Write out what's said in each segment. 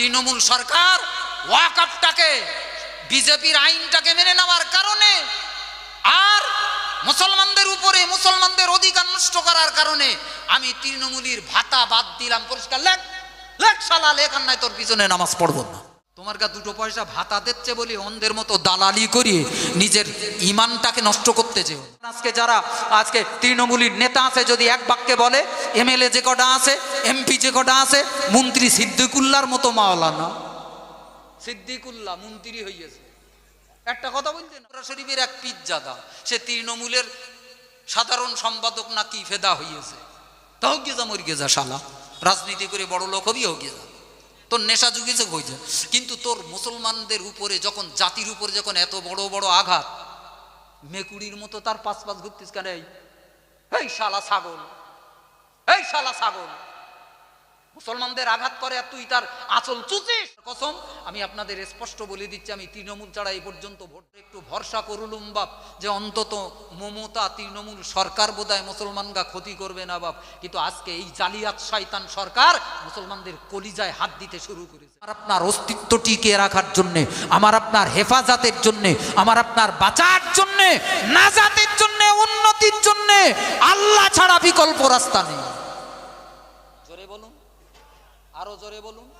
তৃণমূল সরকার ওয়াকআপটাকে বিজেপির আইনটাকে মেনে নেওয়ার কারণে আর মুসলমানদের উপরে মুসলমানদের অধিকার নষ্ট করার কারণে আমি তৃণমূলীর ভাতা বাদ দিলাম, পরিষ্কার লেখ লেখ শালা, লেখ আর নাই তোর পিছনে নামাজ পড়ব না। তোমার কাছে দুটো পয়সা ভাতা দিচ্ছে বলে অন্ধের মতো দালালি করিয়ে নিজের ইমানটাকে নষ্ট করতে চেও আজকে যারা, আজকে তৃণমূলীর নেতা আছে, যদি এক বাক্যে বলে, এমএলএ যে কটা আছে, এমপি যে কটা আছে, মন্ত্রী সিদ্দিকুল্লার মতো মাওলানা। সিদ্দিকুল্লাহ মন্ত্রী হইয়াছে। একটা কথা বলছেন ওরা শরীফের এক পিজ্জাদা, সে তৃণমূলের সাধারণ সম্পাদক না কি ফেদা হইয়াছে। তাও গেজা মরি গেজা শালা। রাজনীতি করে বড় লোক হবি হোক গেজা তোর নেশা যুগেছে হয়েছে কিন্তু তোর মুসলমানদের উপরে যখন, জাতির উপরে যখন এত বড় বড় আঘাত মেকুড়ির মতো তার পাঁচ পাঁচ ঘুরতিস কেন এই শালা ছাগল, এই শালা ছাগল। মুসলমানদের আঘাত করে আর তুই তার আচল চুচিস কসম, আমি আপনাদের স্পষ্ট বলে দিচ্ছি, আমি তৃণমূল ছাড়া এই পর্যন্ত ভোট একটু ভরসা করুলুম, বাপ। যে অন্তত মমতা, তৃণমূল সরকার বোধহয় মুসলমানরা ক্ষতি করবে না, বাপ। কিন্তু আজকে এই জালিয়াত শয়তান সরকার মুসলমানদের কলিজায় হাত দিতে শুরু করেছে। আমার আপনার অস্তিত্ব টিকিয়ে রাখার জন্যে, আমার আপনার হেফাজতের জন্যে, আমার আপনার বাঁচার জন্যে, নাজাতের জন্যে, উন্নতির জন্যে, আল্লাহ ছাড়া বিকল্প রাস্তা নেই। জোরে বলুন। আরও জোরে বলুন।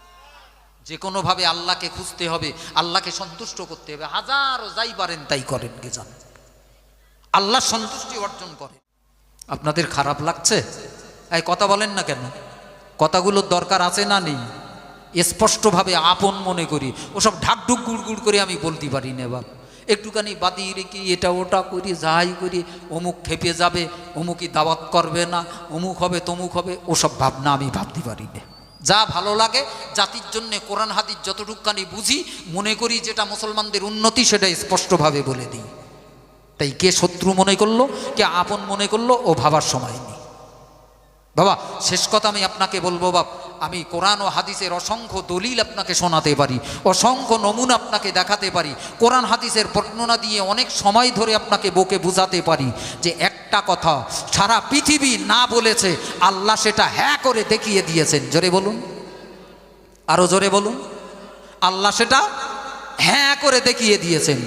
যে কোনোভাবে আল্লাহকে খুঁজতে হবে, আল্লাহকে সন্তুষ্ট করতে হবে। হাজারো যাই পারেন তাই করেন কে জান। আল্লাহ সন্তুষ্টি অর্জন করে। আপনাদের খারাপ লাগছে? এই কথা বলেন না কেন? কথাগুলোর দরকার আছে না নেই? স্পষ্টভাবে আপন মনে করি। ওসব ঢাকঢুক গুড় করে আমি বলতে পারি না বাপ একটুখানি বাদিয়ে রেখে এটা ওটা করি, যাই করি, অমুক খেপে যাবে, অমুকই দাওয়াত করবে না, অমুক হবে, তমুক হবে, ওসব ভাবনা আমি ভাবতে পারি না। যা ভালো লাগে, জাতির জন্য কোরআন, হাদিস যতটুকখানি বুঝি, মনে করি যেটা মুসলমানদের উন্নতি সেটা স্পষ্টভাবে বলে দিই। তাই কে শত্রু মনে করল, কে আপন মনে করল, ও ভাবার সময় নেই। বাবা, শেষ কথা আমি আপনাকে বলব বাপ, আমি কোরআন ও হাদিসের অসংখ্য দলিল আপনাকে শোনাতে পারি, অসংখ্য নমুনা আপনাকে দেখাতে পারি, কোরআন, হাদিসের বর্ণনা দিয়ে অনেক সময় ধরে আপনাকে বকে বুঝাতে পারি যে একটা কথা, সারা পৃথিবী না বলেছে, আল্লাহ সেটা হ্যাঁ করে দেখিয়ে দিয়েছেন। জোরে বলুন। আরও জোরে বলুন। আল্লাহ সেটা হ্যাঁ করে দেখিয়ে দিয়েছেন।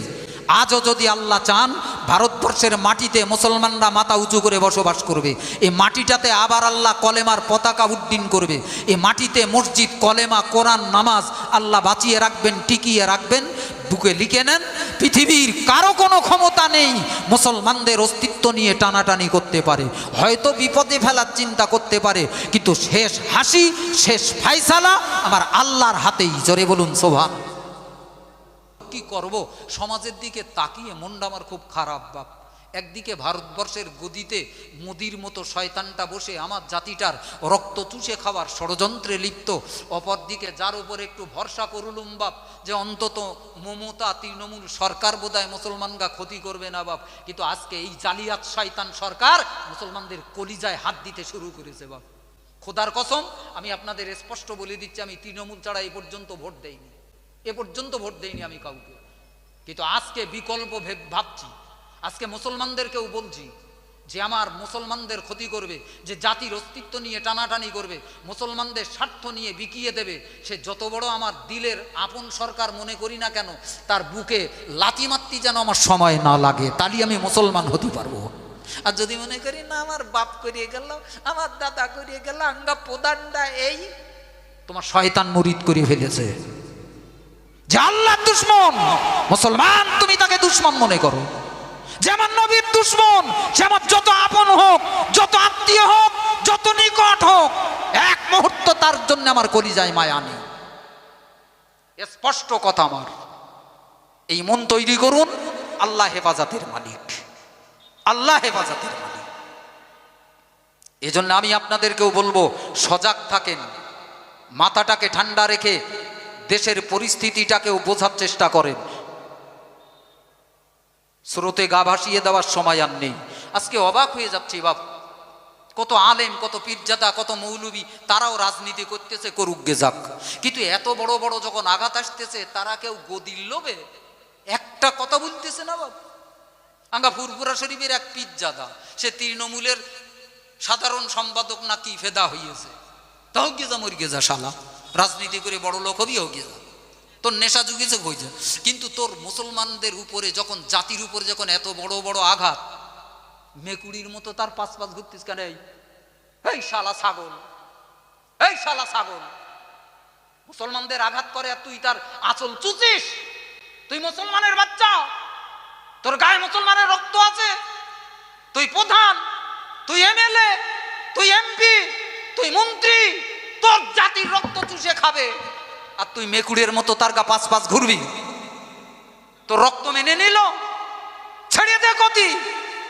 আজও যদি আল্লাহ চান, ভারতবর্ষের মাটিতে মুসলমানরা মাথা উঁচু করে বসবাস করবে। এই মাটিটাতে আবার আল্লাহ কলেমার পতাকা উড্ডীন করবে। এই মাটিতে মসজিদ, কলেমা, কোরআন, নামাজ আল্লাহ বাঁচিয়ে রাখবেন, টিকিয়ে রাখবেন। বুকে লিখে নেন, পৃথিবীর কারও কোনো ক্ষমতা নেই, মুসলমানদের অস্তিত্ব নিয়ে টানাটানি করতে পারে, হয়তো বিপদে ফেলার চিন্তা করতে পারে, কিন্তু শেষ হাসি, শেষ ফাইসালা আমার আল্লাহর হাতেই। জোরে বলুন শোভা কি করব? সমাজের দিকে তাকিয়ে মনটা আমার খুব খারাপ, বাপ। একদিকে ভারতবর্ষের গদিতে মোদির মতো শয়তানটা বসে আমার জাতিটার রক্ত চুষে খাওয়ার ষড়যন্ত্রে লিপ্ত, অপরদিকে যার উপর একটু ভরসা করুলুম বাপ, যে অন্তত মমতা তৃণমূল সরকার বোধহয় মুসলমানরা ক্ষতি করবে না বাপ, কিন্তু আজকে এই জালিয়াত শয়তান সরকার মুসলমানদের কলিজায় হাত দিতে শুরু করেছে বাপ। খোদার কসম, আমি আপনাদের স্পষ্ট বলে দিচ্ছি, আমি তৃণমূল ছাড়া এ পর্যন্ত ভোট দেইনি। এ পর্যন্ত ভোট দেইনি আমি কাউকে। কিন্তু আজকে বিকল্প ভেব- ভাবছি আজকে মুসলমানদেরকেও বলছি, যে আমার মুসলমানদের ক্ষতি করবে, যে জাতির অস্তিত্ব নিয়ে টানাটানি করবে, মুসলমানদের স্বার্থ নিয়ে বিকিয়ে দেবে, সে যত বড় আমার দিলের আপন সরকার মনে করি না কেন, তার বুকে লাথি মারতি যেন আমার সময় না লাগে তাহলে আমি মুসলমান হতে পারব। আর যদি মনে করি, না, আমার বাপ করিয়ে গেল, আমার দাদা করিয়ে গেল, আঙ্গা প্রধানটা এই, তোমার শয়তান মুরিদ করে ফেলেছে। যে আল্লাহ দুশ্মন, মুসলমান, তুমি তাকে দুশ্মন মনে করো। যেমন নবীর দুশ্মন, যেমন যত আপন হোক, যত আত্মীয় হোক, যত নিকট হোক, এক মুহূর্ত তার জন্য আমার কলিজায় মায়া নেই। স্পষ্ট কথা আমার। এই মন তৈরি করুন, আল্লাহ হেফাজতের মালিক। আল্লাহ হেফাজতের মালিক। এজন্য আমি আপনাদেরকেও বলব, সজাগ থাকেন। মাথাটাকে ঠান্ডা রেখে দেশের পরিস্থিতিটাকেও বোঝার চেষ্টা করেন। স্রোতে গা ভাসিয়ে দেওয়ার সময় আর নেই। আজকে অবাক হয়ে যাচ্ছি বাপ। কত আলেম, কত পীরজাদা, কত মৌলবী, তারাও রাজনীতি করতেছে, করুক গে যাক। কিন্তু এত বড় বড় যখন আঘাত আসতেছে, তারা কেউ গদির লোভে? একটা কথা বলতেছে না বাপ? আঙ্গা ফুরপুরা শরীফের এক পীরজাদা, সে তৃণমূলের সাধারণ সম্পাদক নাকি ফেদা হইয়েছে। তাও গেজা মরি গেজা শালা। রাজনীতি করে বড় লোক হবি হোক যা। তোর নেশা জুগিয়েছে হয়েছে। কিন্তু তোর মুসলমানদের উপরে যখন, জাতির উপরে যখন এত বড় বড় আঘাত মেকুড়ির মতো তার পাঁচ পাঁচ ঘুরতিস কেন? এই? শালা ছাগল, এই শালা ছাগল। মুসলমানদের আঘাত করে আর তুই তার আঁচল চুচিস তুই মুসলমানের বাচ্চা। তোর গায়ে মুসলমানের রক্ত আছে। তুই প্রধান, তুই এমএলএ, তুই এমপি, তুই মন্ত্রী, তোর জাতির রক্ত চুষে খাবে। আর তুই মেকুড়ের মতো তার গা পাঁচ পাঁচ ঘুরবি? তোর রক্ত মেনে নিল, ছেড়ে দে কতি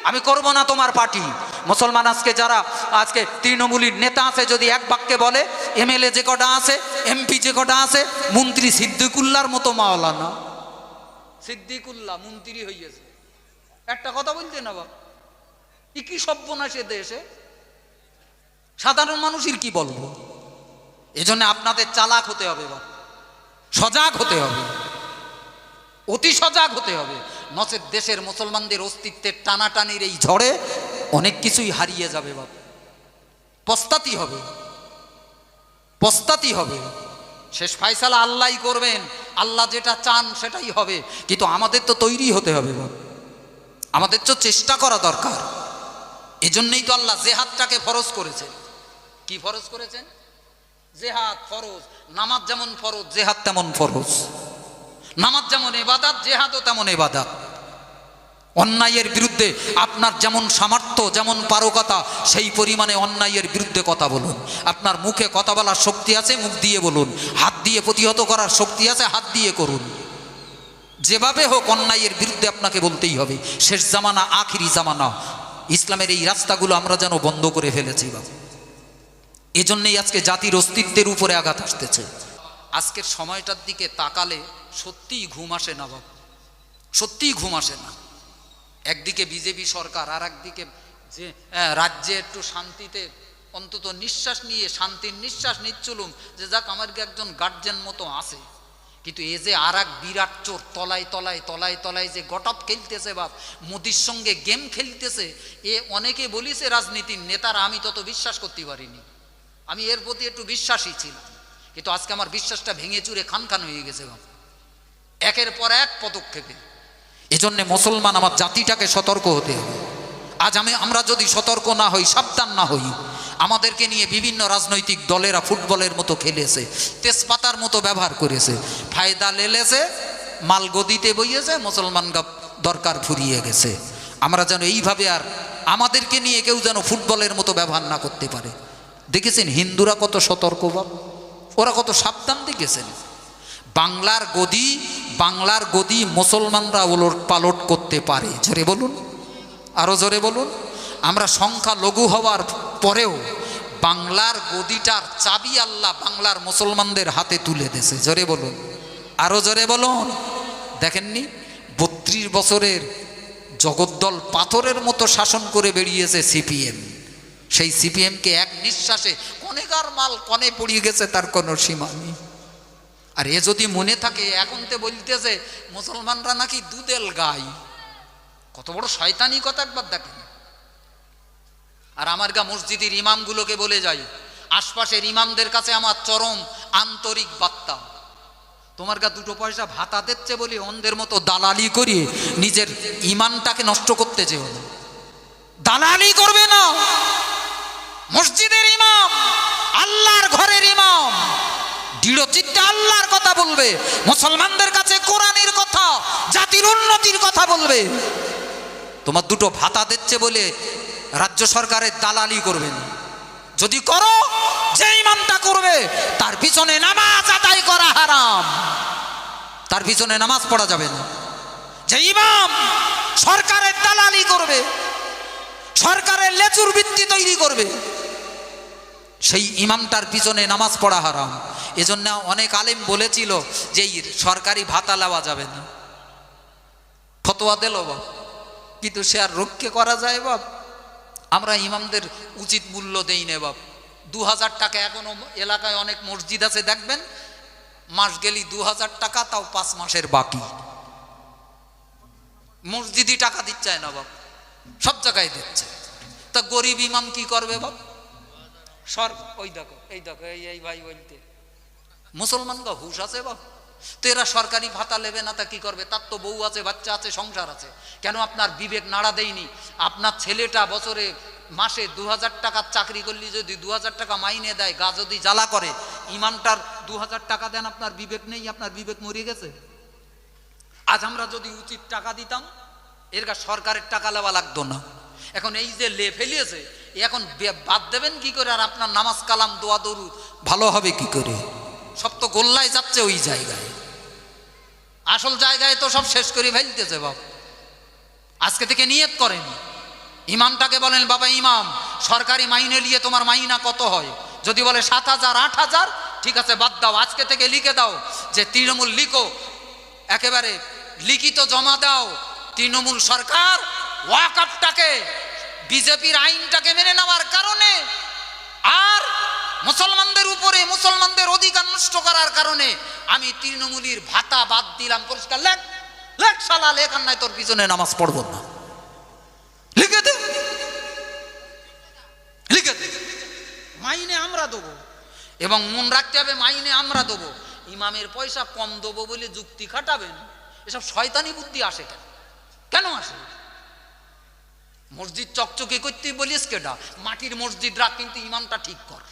আমি করব না তোমার পার্টি। মুসলমান আজকে যারা, আজকে তৃণমূলীর নেতা আছে, যদি এক বাক্যে বলে, এমএলএ যে কটা আছে, এমপি যে কটা আছে, মন্ত্রী সিদ্দিকুল্লার মতো মাওলানা। সিদ্দিকুল্লাহ মন্ত্রী হইয়াছে। একটা কথা বলতে না বাবা ই কি সভ্যনাশে দেশে? সাধারণ মানুষের কি বলব? এজন্য আপনাদের চালাক হতে হবে বাবা। সজাগ হতে হবে। অতি সজাগ হতে হবে। নচেত দেশের মুসলমানদের অস্তিত্বের টানাটানির এই ঝড়ে অনেক কিছুই হারিয়ে যাবে বাবা পস্তাতি হবে। পস্তাতি হবে। শেষ ফাইসালা আল্লাহই করবেন। আল্লাহ যেটা চান সেটাই হবে। কিন্তু আমাদের তো তৈরি হতে হবে বাবা আমাদের তো চেষ্টা করা দরকার। এজন্যই তো আল্লাহ জেহাদটাকে ফরজ করেছেন। কি ফরজ করেছেন? জেহাদ ফরজ, নামাজ যেমন ফরজ, জেহাদ তেমন ফরজ। নামাজ যেমন এবাদাত জেহাদও তেমন এবাদাত অন্যায়ের বিরুদ্ধে আপনার যেমন সামর্থ্য, যেমন পারকতা, সেই পরিমাণে অন্যায়ের বিরুদ্ধে কথা বলুন। আপনার মুখে কথা বলার শক্তি আছে, মুখ দিয়ে বলুন। হাত দিয়ে প্রতিহত করার শক্তি আছে, হাত দিয়ে করুন। যেভাবে হোক অন্যায়ের বিরুদ্ধে আপনাকে বলতেই হবে। শেষ জামানা, আখিরি জামানা। ইসলামের এই রাস্তাগুলো আমরা যেন বন্ধ করে ফেলেছি বাবা। এজন্যই আজকে জাতির অস্তিত্বের উপরে আঘাত আসতেছে। আজকের সময়টার দিকে তাকালে সত্যিই ঘুম আসে না বাবা। সত্যিই ঘুম আসে না। একদিকে বিজেপি সরকার আর একদিকে যে রাজ্যে একটু শান্তিতে, অন্তত নিঃশ্বাস নিয়ে, শান্তির নিঃশ্বাস নিচ্ছলুম, যে যাক আমার একজন গার্জেন মতো আছে। কিন্তু এ যে আর এক বিরাট চোর, তলায় তলায় তলায় তলায় যে গটপ খেলতেছে বাপ, মোদির সঙ্গে গেম খেলতেছে, এ অনেকে বলিছে রাজনীতির নেতারা, আমি তত বিশ্বাস করতে পারিনি। আমি এর প্রতি একটু বিশ্বাসী ছিলাম। কিন্তু আজকে আমার বিশ্বাসটা ভেঙে চুরে খান খান হয়ে গেছে বাপ একের পর এক পদক্ষেপে। এজন্য মুসলমান আমার জাতিটাকে সতর্ক হতে হবে। আজ আমি, আমরা যদি সতর্ক না হই, সাবধান না হই, আমাদেরকে নিয়ে বিভিন্ন রাজনৈতিক দলেরা ফুটবলের মতো খেলেছে, তেজপাতার মতো ব্যবহার করেছে, ফায়দা লেলেছে, মাল গদিতে বইয়েছে, মুসলমান দরকার ফুরিয়ে গেছে। আমরা যেন এইভাবে আর আমাদেরকে নিয়ে কেউ যেন ফুটবলের মতো ব্যবহার না করতে পারে। দেখেছেন হিন্দুরা কত সতর্ক বাব ওরা কত সাবধান দেখেছেন? বাংলার গদি বাংলার গদি মুসলমানরা ওলট পালট করতে পারে। জোরে বলুন। আরও জোরে বলুন। আমরা সংখ্যা লঘু হওয়ার পরেও বাংলার গদিটার চাবি আল্লাহ বাংলার মুসলমানদের হাতে তুলে দেছে জোরে বলুন। আরও জোরে বলুন। দেখেননি? বত্রিশ বছরের জগদ্দল পাথরের মতো শাসন করে বেরিয়েছে সিপিএম। সেই সিপিএমকে এক নিঃশ্বাসে কনেকার মাল কনে পড়িয়ে গেছে তার কোনো সীমা নেই। আর এ যদি মনে থাকে এখন তো বলতেছে, মুসলমানরা নাকি দুদেল গাই। কত বড় শয়তানি কথা একবার দেখেন। আর আমার গা মসজিদের ইমামগুলোকে বলে যাই, আশপাশের ইমামদের কাছে আমার চরম আন্তরিক বার্তা। তোমার গা দুটো পয়সা ভাতা দিচ্ছে বলে অন্ধের মতো দালালি করিয়ে নিজের ইমানটাকে নষ্ট করতে না। দালালি করবে না। মসজিদের ইমাম, আল্লাহর ঘরের ইমাম। দৃঢ় চিত্তে আল্লাহর কথা বলবে। মুসলমানদের কাছে কোরআনের কথা, জাতির উন্নতির কথা বলবে। তোমার দুটো ভাতা দিচ্ছে বলে রাজ্য সরকারের দালালি করবেন যদি করো, যে ইমামটা করবে, তার পিছনে নামাজ আদায় করা হারাম। তার পিছনে নামাজ পড়া যাবে না। যে ইমাম সরকারের দালালি করবে, সরকারের লেচুর ভিত্তি তৈরি করবে সেই ইমামটার পিছনে নামাজ পড়া হারাম। এজন্য অনেক আলেম বলেছিল যে সরকারি ভাতা নেওয়া যাবে না। ফতোয়া দিল বাপ। কিন্তু সে আর রক্ষে করা যায় বাপ। আমরা ইমামদের উচিত মূল্য দেই নে বাপ। দু হাজার টাকা এখনও এলাকায় অনেক মসজিদ আছে, দেখবেন? মাস গেলি দু হাজার টাকা, তাও পাঁচ মাসের বাকি। মসজিদই টাকা দিচ্ছে না বাপ। সব জায়গায় দিচ্ছে। তা গরিব ইমাম কি করবে বাপ? সর ওই দেখো, এই দেখো, এই এই ভাই বলতে। মুসলমানগা হুশ আছে বাপ তো এরা সরকারি ভাতা নেবে না, তা কি করবে? তার তো বউ আছে, বাচ্চা আছে, সংসার আছে। কেন আপনার বিবেক নাড়া দেয়নি? আপনার ছেলেটা বছরে মাসে দু হাজার টাকার চাকরি করলে যদি দু হাজার টাকা মাইনে দেয়, গা যদি জ্বালা করে, ইমানটার দু হাজার টাকা দেন, আপনার বিবেক নেই, আপনার বিবেক মরে গেছে? আজ আমরা যদি উচিত টাকা দিতাম, এর সরকারের টাকা লেওয়া লাগতো না। এখন এই যে লে ফেলিয়েছে এখন বাদ দেবেন কি করে? আর আপনার নামাজ কালাম, দোয়া দরু ভালো হবে কি করে? সব তো গোল্লায় যাচ্ছে ওই জায়গায়। আসল জায়গায় তো সব শেষ করে ফেলতেছে বাপ। আজকে থেকে নিয়ত করেন। ইমামটাকে বলেন, বাবা ইমাম, সরকারি মাইনে নিয়ে তোমার মাইনা কত হয়? যদি বলে, সাত হাজার, আট হাজার? ঠিক আছে, বাদ দাও। আজকে থেকে লিখে দাও যে, তৃণমূল লিখো। একেবারে লিখিত জমা দাও। তৃণমূল সরকার ওয়াকআপটাকে বিজেপির আইনটাকে মেনে নেওয়ার কারণে আর মুসলমানদের উপরে মুসলমানদের অধিকার নষ্ট করার কারণে আমি তৃণমূলীর ভাতা বাদ দিলাম পরিষ্কার লেখ লেখ শালা, লেখ নাই, তোর পিছনে নামাজ পড়ব না। লিখে দে। লিখে দে। মাইনে আমরা দেবো। এবং মন রাখতে হবে মাইনে আমরা দেবো। ইমামের পয়সা কম দেবো বলে যুক্তি খাটাবেন। এসব শয়তানি বুদ্ধি আসে কেন? কেন আসে? মসজিদ চকচকে করতে বলিস কেডা? মাটির মসজিদ রাখ, কিন্তু ইমামটা ঠিক কর।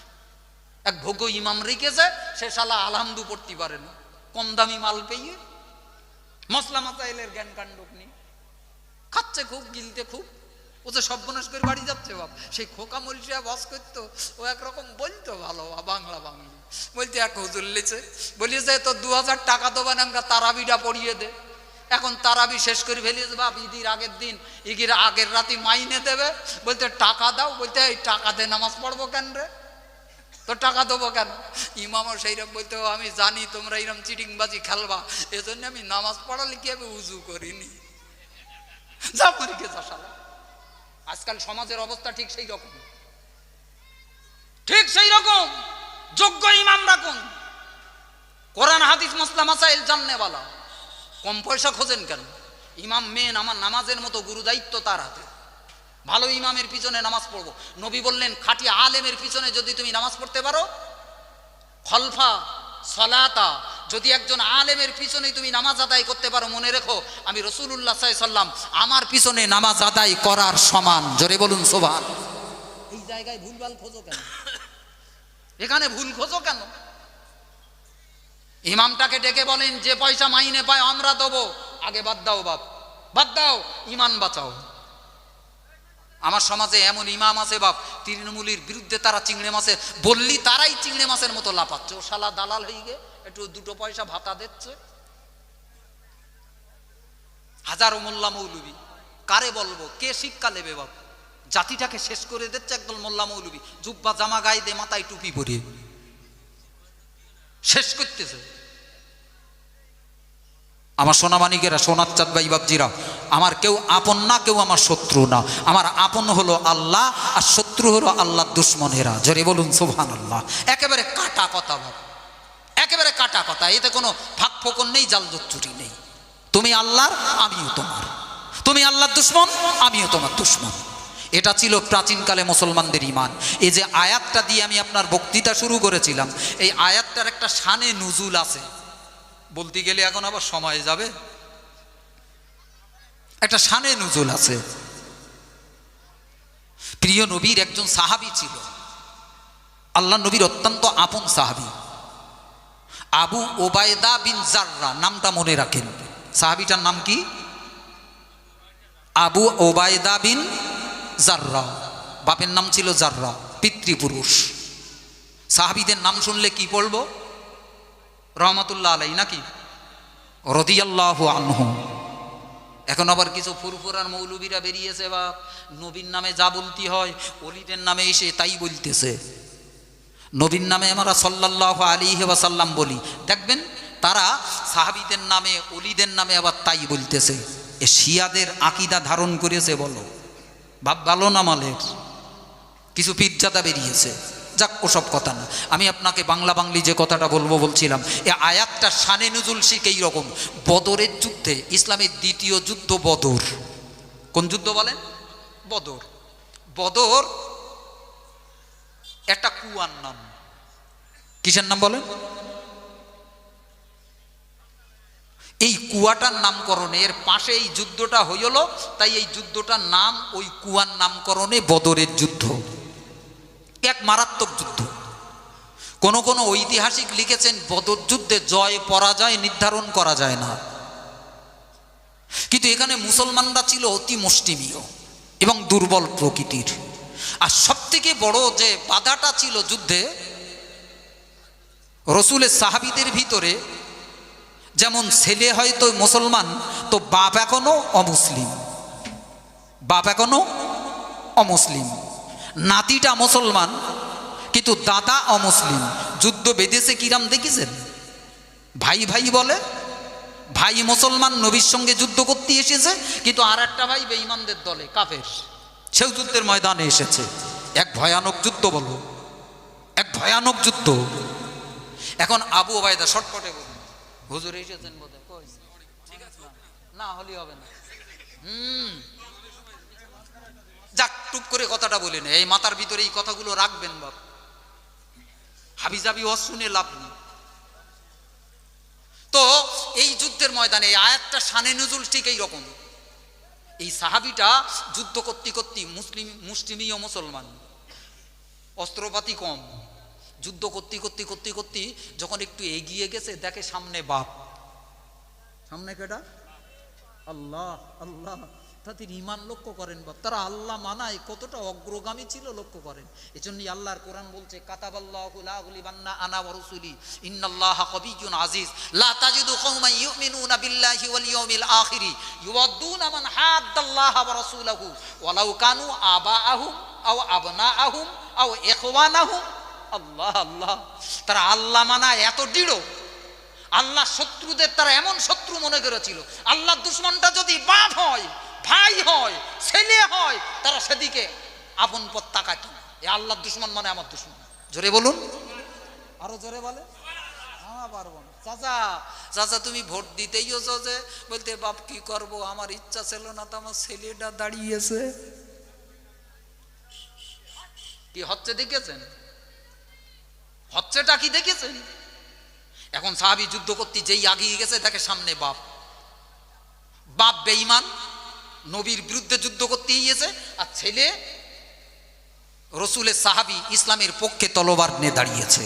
এক ভোগ ইমাম রেখেছে, সে শালা আলহামদু পড়তে পারে না। কম দামি মাল পেয়ে। মশলা মাসাইলের জ্ঞান কাণ্ড নেই। খাচ্ছে খুব, গিলতে খুব। ও তো সর্বনাশ করে বাড়ি যাচ্ছে বাপ, সেই খোকা মরিচা বস করতো, ও একরকম বলতো ভালো, বাংলা বাংলা বলতে এক হুজুর লিছে বলিয়েছে তো দু হাজার টাকা দেবেন আমরা তারাবিটা পড়িয়ে দে। এখন তারাবি শেষ করে ফেলিয়েছে বাপ ঈদির আগের দিন, ঈদের আগের রাতে মাইনে দেবে। বলতে, টাকা দাও। বলতে, এই টাকা দে নামাজ পড়ব কেন রে? তো টাকা দেবো কেন? ইমামও সেইরকম বলতে আমি জানি তোমরা এরকম চিটিংবাজি খেলবা। এজন্য আমি নামাজ পড়ালে কি আমি উজু করিনি? যা পরীক্ষে শালা। আজকাল সমাজের অবস্থা ঠিক সেই রকম। ঠিক সেই রকম। যোগ্য ইমাম রাখুন। কোরআন, হাদিস মসলা মাসাইল জাননেওয়ালা। কম পয়সা খোঁজেন কেন? ইমাম মেন আমার নামাজের মতো গুরু দায়িত্ব তার হাতে। ভালো ইমামের পিছনে নামাজ পড়ব। নবী বললেন খাঁটি আলেমের পিছনে যদি তুমি নামাজ পড়তে পারো খলফা সলাতা যদি একজন আলেমের পিছনে তুমি নামাজ আদায় করতে পারো মনে রেখো আমি রসুল্লাহ সাল্লাম আমার পিছনে নামাজ আদায় করার সমান। জোরে বলুন সোভান এই জায়গায় ভুলভাল খোঁজো কেন? এখানে ভুল খোঁজো কেন? ইমামটাকে ডেকে বলেন, যে পয়সা মাইনে পায়, আমরা দেবো। আগে বাদ দাও বাপ, বাদ দাও, ইমান বাঁচাও। আমার সমাজে এমন ইমাম আছে বাপ, তৃণমূলীর বিরুদ্ধে তারা চিংড়ে মাছে, বললি তারাই চিংড়ে মাছের মতো লাফাচ্ছে। ও শালা দালাল হয়ে গে, একটু দুটো পয়সা ভাতা দিচ্ছে। হাজারো মোল্লা মৌলবি, কারে বলব, কে শিক্ষা নেবে বাপ? জাতিটাকে শেষ করে দিচ্ছে একদল মোল্লা মৌলবি। জুব্বা জামা গায়ে দে, মাথায় টুপি পরিয়ে। শেষ করতেছে। আমার সোনামানিকেরা সোনার চাঁদ ভাই বাবজিরা আমার কেউ আপন না, কেউ আমার শত্রু না। আমার আপন হলো আল্লাহ, আর শত্রু হলো আল্লাহ দুশ্মনেরা। জোরে বলুন সোভান আল্লাহ একেবারে কাটা কথা ভাব একেবারে কাটা কথা এতে কোনো ফাঁক ফোকন নেই জাল চুরি নেই। তুমি আল্লাহর, আমিও তোমার। তুমি আল্লাহর দুশ্মন, আমিও তোমার দুশ্মন। এটা ছিল প্রাচীনকালে মুসলমানদের ইমান এই যে আয়াতটা দিয়ে আমি আপনার বক্তৃতা শুরু করেছিলাম, এই আয়াতটার একটা শানে নুজুল আছে। বলতে গেলে এখন আবার সময় যাবে। একটা শানে নুজুল আছে। প্রিয় নবীর একজন সাহাবি ছিল। আল্লাহ নবীর অত্যন্ত আপন সাহাবি। আবু ওবায়দা বিন জাররা নামটা মনে রাখেন। সাহাবিটার নাম কি? আবু ওবায়দা বিন জাররা। বাপের নাম ছিল জাররা, পিতৃপুরুষ। সাহাবিদের নাম শুনলে কি পড়ব রহমতুল্লাহ আলাই নাকি? রদিয়াল্লাহ আনহু। এখন আবার কিছু ফুরফুরার মৌলবীরা বেরিয়েছে বা নবীর নামে যা বলতে হয় অলিদের নামে এসে তাই বলতেছে। নবীর নামে আমরা সাল্লাহ আলী সাল্লাম বলি। দেখবেন, তারা সাহাবিদের নামে অলিদের নামে আবার তাই বলতেছে। এ শিয়াদের আকিদা ধারণ করেছে, বলো। ভাব, ভালো না মালের? কিছু পিজ্জাদা বেরিয়েছে। যাক, ওসব কথা না। আমি আপনাকে বাংলা বাংলি যে কথাটা বলব বলছিলাম, এ আয়াতটা শানে নজুল শিখ এইরকম, বদরের যুদ্ধে, ইসলামের দ্বিতীয় যুদ্ধ বদর। কোন যুদ্ধ বলেন? বদর। বদর একটা কুয়ার নাম। কিসের নাম বলেন? এই কুয়াটার নামকরণে, এর পাশে এই যুদ্ধটা হইল, তাই এই যুদ্ধটার নাম ওই কুয়ার নামকরণে বদরের যুদ্ধ। এক মারাত্মক যুদ্ধ। কোন কোন ঐতিহাসিক লিখেছেন, বদর যুদ্ধে জয়, পরাজয় নির্ধারণ করা যায় না। কিন্তু এখানে মুসলমানরা ছিল অতি মুষ্টিমীয় এবং দুর্বল প্রকৃতির। আর সব থেকে বড় যে বাধাটা ছিল যুদ্ধে, রসুলের সাহাবিদের ভিতরে যেমন ছেলে হয়তো মুসলমান, তো বাপ এখনও অমুসলিম। বাপ এখনও অমুসলিম। নাতিটা মুসলমান, কিন্তু দাদা অমুসলিম। যুদ্ধ বেঁধেছে কিরাম দেখেছেন? ভাই ভাই বলে, ভাই মুসলমান নবীর সঙ্গে যুদ্ধ করতে এসেছে, কিন্তু আর একটা ভাই বেঈমানদের দলে, কাফের। সেও যুদ্ধের ময়দানে এসেছে। এক ভয়ানক যুদ্ধ বলো। এক ভয়ানক যুদ্ধ। এখন আবু ওবায়দা শর্টকটে বলুন হুজুর এসেছেন বোধ হয় না হলে হবে না। হুম। যাক, টুক করে কথাটা বলে নে। এই মাথার ভিতরে এই কথাগুলো রাখবেন বাপ। হাবিজাবি শুনে লাভ নেই। তো, এই যুদ্ধের ময়দানে এই আয়াতটা শানে নজুল ঠিক এই রকম। এই সাহাবিটা যুদ্ধ করতে করতে মুসলিম, মুসলিমীয় মুসলমান। অস্ত্রপাতি কম। যুদ্ধ করতে করতে করতে করতে যখন একটু এগিয়ে গেছে, দেখে সামনে বাপ। সামনে কেটা আল্লাহ আল্লাহ। তাদের ইমান লক্ষ্য করেন বাপ। তারা আল্লাহ মানায়, কতটা অগ্রগামী ছিল লক্ষ্য করেন। এজন্যই আল্লাহর কোরআন বলছে, কাতাবাল্লাহু লা গুলিবান্না আনা ইন্নাল্লাহা আজিজ। তাজিদু আখিরি। কানু আও আবনাআহুম আও আল্লাহ আল্লাহ। তারা আল্লাহ মানায় এত দৃঢ়। আল্লাহ শত্রুদের তারা এমন শত্রু মনে করেছিল। আল্লাহ দুশ্মনটা যদি বাপ হয়, ভাই হয়, ছেলে হয়, তারা সেদিকে আপন পথ তাকাত এ আল্লাহ দুশ্মন মানে আমার দুশ্মন। জোরে বলুন। আরও জোরে বলে। আমার পারব না। চাচা চাচা, তুমি ভোট দিতেই হছো যে। বলতে, বাপ, কি করব? আমার ইচ্ছা ছিল না তো আমার ছেলেটা দাঁড়িয়েছে। কি হচ্ছে, দেখেছেন? হচ্ছেটা কি দেখেছেন? এখন সাহাবি যুদ্ধ করতে যেই আগিয়ে গেছে, দেখে সামনে বাপ। বাপ বেঈমান, নবীর বিরুদ্ধে যুদ্ধ করতে গিয়েছে, আর ছেলে রসুলের সাহাবি ইসলামের পক্ষে তলবার নিয়ে দাঁড়িয়েছে।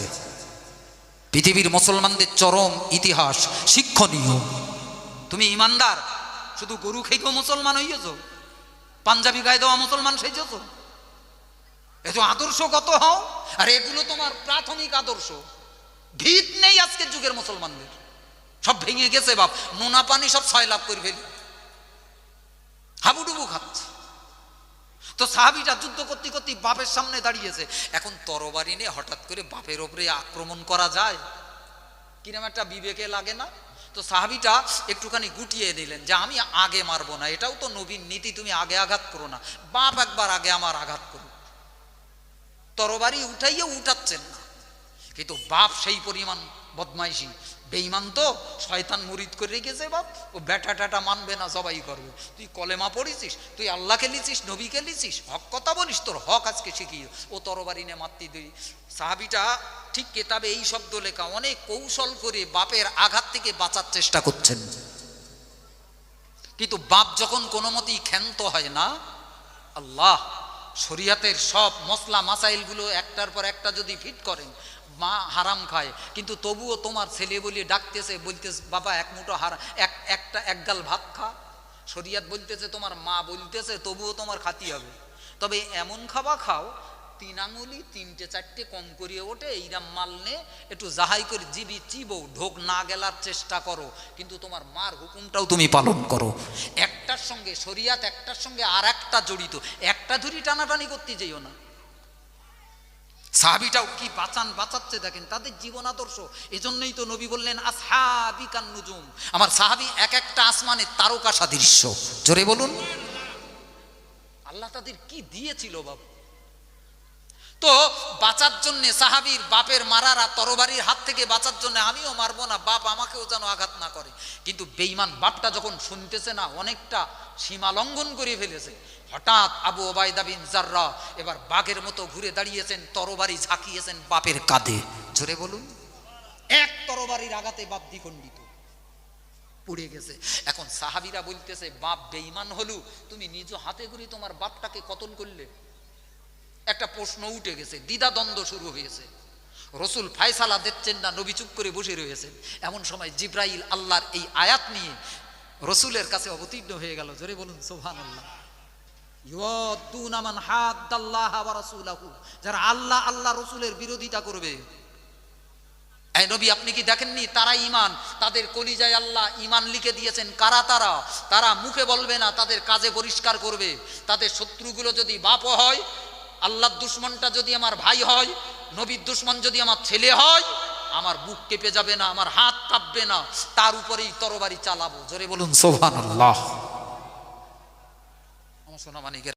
পৃথিবীর মুসলমানদের চরম ইতিহাস, শিক্ষণীয়। তুমি ইমানদার, শুধু গরু খেয়েও মুসলমান হইয়েছ, পাঞ্জাবি গায়ে দেওয়া মুসলমান সেজেছ। এত আদর্শগত হও? আর এগুলো তোমার প্রাথমিক আদর্শ। ভিত নেই আজকের যুগের মুসলমানদের। সব ভেঙে গেছে বাপ। নোনা পানি সব ছয় লাভ করে ফেলি। হাবুডুবু খাচ্ছে। তো সাহাবিটা যুদ্ধ করতে করতে বাপের সামনে দাঁড়িয়েছে। এখন তরবারি নিয়ে হঠাৎ করে বাপের ওপরে আক্রমণ করা যায়। কিরম একটা বিবেকে লাগে না? তো সাহাবিটা একটুখানি গুটিয়ে দিলেন যে, আমি আগে মারবো না। এটাও তো নবীন নীতি। তুমি আগে আঘাত করো না। বাপ একবার আগে আমার আঘাত করো তরবারি উঠাইয়ে উঠাচ্ছেন না। কিন্তু বাপ সেই পরিমাণ বদমাইশি। বেইমান তো, শয়তান মুরিদ করে রেখেছে বাপ। ও ব্যাটা টাটা মানবে না সবাই করবে। তুই কলেমা পড়েছিস, তুই আল্লাহকে লিছিস, নবীকে লিছিস, হক কথা বলিস, তোর হক আজকে শিখিয়ে ও তরবারি নে মাতৃ দুই। সাহাবিটা ঠিক কেতাবে এই শব্দ লেখা, অনেক কৌশল করে বাপের আঘাত থেকে বাঁচার চেষ্টা করছেন। কিন্তু বাপ যখন কোনো মতেই ক্ষান্ত হয় না, আল্লাহ শরিয়াতের সব মশলা মাসাইলগুলো একটার পর একটা যদি ফিট করেন, মা হারাম খায়। কিন্তু তবুও তোমার ছেলে বলি ডাকতেছে, বলতেছে, বাবা, এক মুঠো হার, এক, একটা একগাল ভাত খা। শরিয়াত বলতেছে, তোমার মা বলতেছে, তবুও তোমার খাতি হবে। তবে এমন খাবা খাও তিন আঙুলি তিনটে চারটে কম করিয়ে ওঠে এইরাম মাল নে একটু জাহাই করে, জিবি চিবো, ঢোক না গেলার চেষ্টা করো, কিন্তু তোমার মার হুকুমটাও তুমি পালন করো। একটার সঙ্গে শরিয়াত, একটার সঙ্গে আর একটা জড়িত। একটা ধরি টানাটানি করতে যেও না। সাহাবিটাও কি বাঁচান বাঁচাচ্ছে দেখেন, তাদের জীবন আদর্শ। এজন্যই তো নবী বললেন আসহাবি কান্নুজুম আমার সাহাবি এক একটা আসমানের তারকা সাদৃশ্য। জোরে বলুন। আল্লাহ তাদের কি দিয়েছিল বাবু? তো বাঁচার জন্যে সাহাবির বাপের মারারা তরবারির হাত থেকে বাঁচার জন্য আমিও মারবো না, বাপ আমাকেও যেন আঘাত না করে। কিন্তু বেইমান বাপটা যখন শুনতেছে না, অনেকটা সীমা লঙ্ঘন করে ফেলেছে। হঠাৎ আবু ওবায়দা বিন জাররা এবার বাঘের মতো ঘুরে দাঁড়িয়েছেন, তরবারি ঝাঁকিয়েছেন বাপের কাঁধে। জোরে বলুন, এক তরবারির আঘাতে বাপ দ্বিখণ্ডিত। পড়ে গেছে। এখন সাহাবিরা বলতেছে, বাপ বেঈমান হলু, তুমি নিজ হাতে করে তোমার বাপটাকে কতল করলে? একটা প্রশ্ন উঠে গেছে দ্বিধা দ্বন্দ্ব শুরু হয়েছে। রসুল ফায়সালা দিচ্ছেন না, নবী চুপ করে বসে রয়েছেন। এমন সময় জিব্রাইল আল্লাহর এই আয়াত নিয়ে রসুলের কাছে অবতীর্ণ হয়ে গেল। জোরে বলুন সোহান আল্লাহ যারা আল্লাহ আল্লাহ রসুলের বিরোধিতা করবে। নবী, আপনি কি দেখেননি? তারা ইমান তাদের কলিজায় আল্লাহ ইমান লিখে দিয়েছেন। কারা তারা? তারা মুখে বলবে না, তাদের কাজে পরিষ্কার করবে। তাদের শত্রুগুলো যদি বাপও হয় আল্লাহর দুশ্মনটা যদি আমার ভাই হয়, নবীর দুশ্মন যদি আমার ছেলে হয়, আমার বুক কেঁপে যাবে না, আমার হাত কাঁপবে না, তার উপরেই তরবারি চালাবো। জোরে বলুন সোভান আল্লাহ আমার সোনা মানিকের